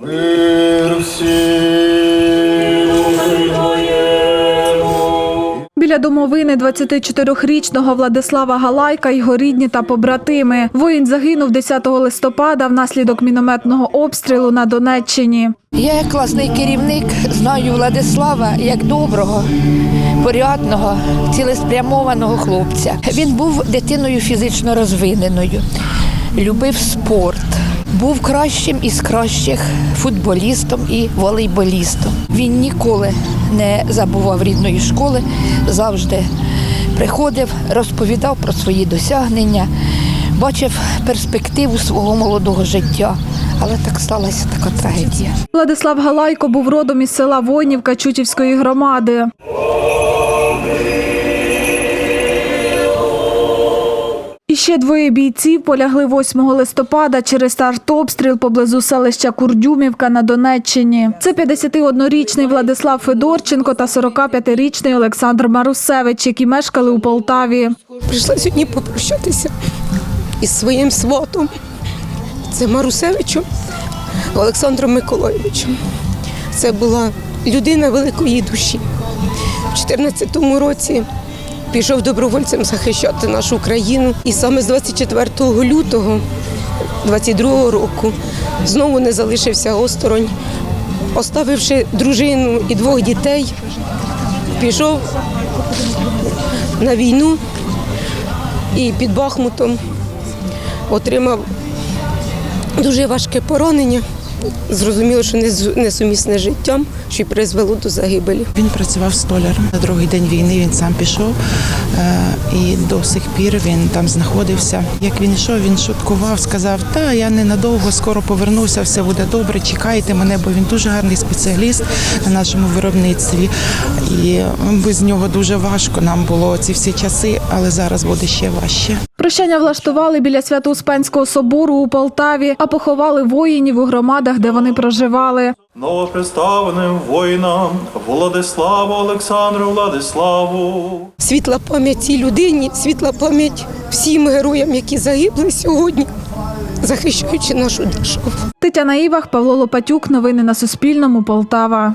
Мир. Біля домовини 24-річного Владислава Галайка його рідні та побратими. Воїн загинув 10 листопада внаслідок мінометного обстрілу на Донеччині. Я як класний керівник знаю Владислава як доброго, порядного, цілеспрямованого хлопця. Він був дитиною фізично розвиненою, любив спорт, був кращим із кращих футболістом і волейболістом. Він ніколи не забував рідної школи, завжди приходив, розповідав про свої досягнення, бачив перспективу свого молодого життя. Але так сталася така трагедія. Владислав Галайко був родом із села Войнівка Чутівської громади. Ще двоє бійців полягли 8 листопада через артобстріл поблизу селища Курдюмівка на Донеччині. Це 51-річний Владислав Федорченко та 45-річний Олександр Марусевич, які мешкали у Полтаві. Прийшла сьогодні попрощатися із своїм сватом. Це Марусевичем Олександром Миколайовичем. Це була людина великої душі. У 2014 році пішов добровольцем захищати нашу країну. І саме з 24 лютого 22 року знову не залишився осторонь, оставивши дружину і двох дітей, пішов на війну і під Бахмутом отримав дуже важке поранення. Зрозуміло, що не несумісне з життям, що й призвело до загибелі. Він працював столяром. На другий день війни він сам пішов е, і до сих пір він там знаходився. Як він йшов, він шуткував, сказав: Та я ненадовго, скоро повернуся, все буде добре. Чекайте мене, бо він дуже гарний спеціаліст на нашому виробництві. І без нього дуже важко нам було ці всі часи, але зараз буде ще важче. Прощання влаштували біля Свято-Успенського собору у Полтаві, а поховали воїнів у громадах, де вони проживали. Новоприставленим воїнам Владиславу Олександру Владиславу. Світла пам'ять цій людині, світла пам'ять всім героям, які загибли сьогодні, захищаючи нашу державу. Тетяна Івах, Павло Лопатюк. Новини на Суспільному. Полтава.